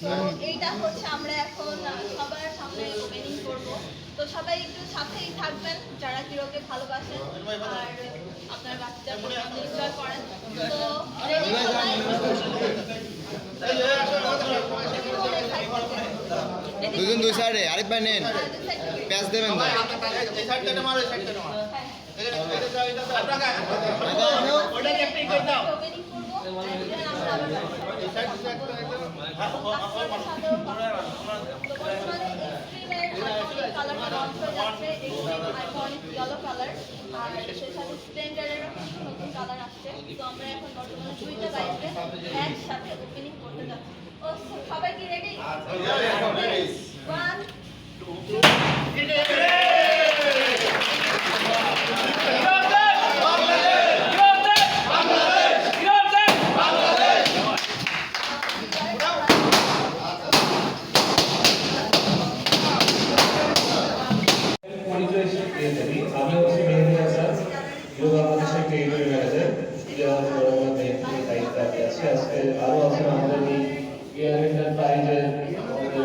তো এইটা হচ্ছে আমরা এখন সবার সামনে ওপেনিং করব তো সবাই একটু সাথেই থাকবেন যারা হিরোকে ভালোবাসেন আর আপনার বাচ্চাদের এনজয় করেন তো ready সবাই? দুজন দুই সাইডে আরিফ ভাই নেন হ্যাঁ। প্যাচ দেবেন ভাই একসাথে opening করতে যাচ্ছি। সবাই কি ready? One, পরিচয় দিয়ে থাকি আমি হচ্ছে মেহেদি হাসান যোগ বাংলাদেশের ক্রিয়েটর ম্যানেজার দায়িত্বে আমি আছি আজকে আরও আছেন আমাদের এই এয়ার এন্টারপ্রাইজের আমাদের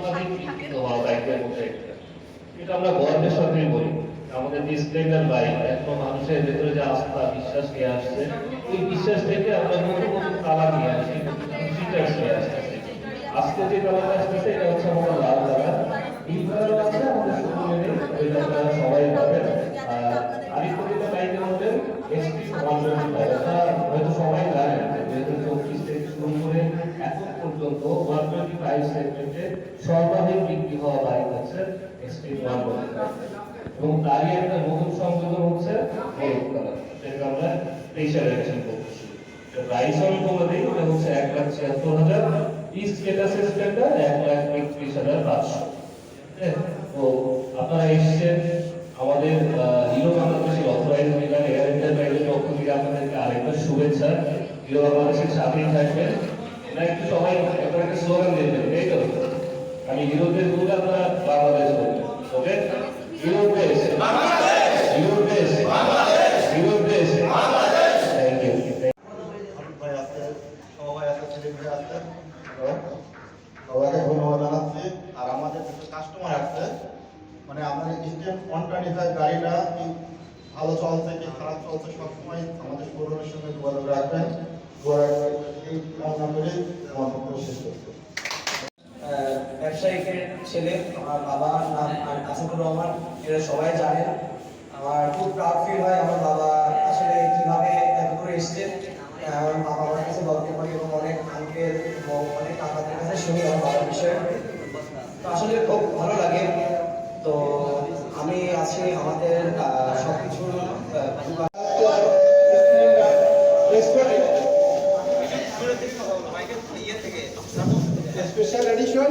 সর্বাধিক বিক্রিত মধ্যে এটা আমরা গর্বের সাথেই বলি। আমাদের যে স্প্লেন্ডার এখন মানুষের ভেতরে যে আস্থা বিশ্বাস নিয়ে আসছে ওই বিশ্বাস থেকে আমরা নতুন নতুন কালার নিয়ে আসি ফিচার্স নিয়ে আসতেছি আজকে যে কালারটা আসতেছে এটা হচ্ছে আমাদের লাল কালার নীল কালার আছে আমাদের শোরুমে ওইটা আপনারা সবাই পাবেন। আর আরেকটা এসপি ওয়ান এটা হয়তো সবাই জানেন যে চব্বিশ থেকে শুরু করে এখন পর্যন্ত ওয়ান টোয়েন্টি ফাইভ সেগমেন্টে সর্বাধিক বিক্রি হওয়া বাইক হচ্ছে এবং তারই একটা নতুন সংযোজন হচ্ছে তো আপনারা আমাদের হিরো বাংলাদেশের আরেকবার শুভেচ্ছা। হিরো বাংলাদেশের সাথেই থাকবেন। একটু সবাই একটা স্লোগান দেবেন, এই তো? আমি হিরোদের দুধ আপনারা বাংলাদেশ বলবেন ওকে? হিরো দেশ হিরো দেশ হিরো দেশ থ্যাংক ইউ ভাই আছে সবাই আছে ছেলে মেয়ে আছে। সবাইকে ধন্যবাদ জানাচ্ছি। আর আমাদের কিছু কাস্টমার আছে মানে আমাদের টোয়েন্টি ফাইভ গাড়িটা কি ভালো চলছে কি খারাপ চলছে সবসময় আমাদের শোরুমের সঙ্গে যোগাযোগ রাখবেন। যোগাযোগ এই কামনা করে আমার শেষ করছি। ছেলে আমার বাবার নাম আসাদুর রহমান এরা সবাই জানেন। আমার খুব প্রাউড ফিল হয় আমার বাবা আসলে কীভাবে এত করে এসছে। বাবা আমার কাছে গল্প এবং অনেক আঙ্কেল অনেক কাকাদের কাছে শুনি আমার বাবার বিষয়ে। আসলে খুব ভালো লাগে। তো আমি আছি আমাদের সবকিছুর আহ, স্পেশাল এডিশন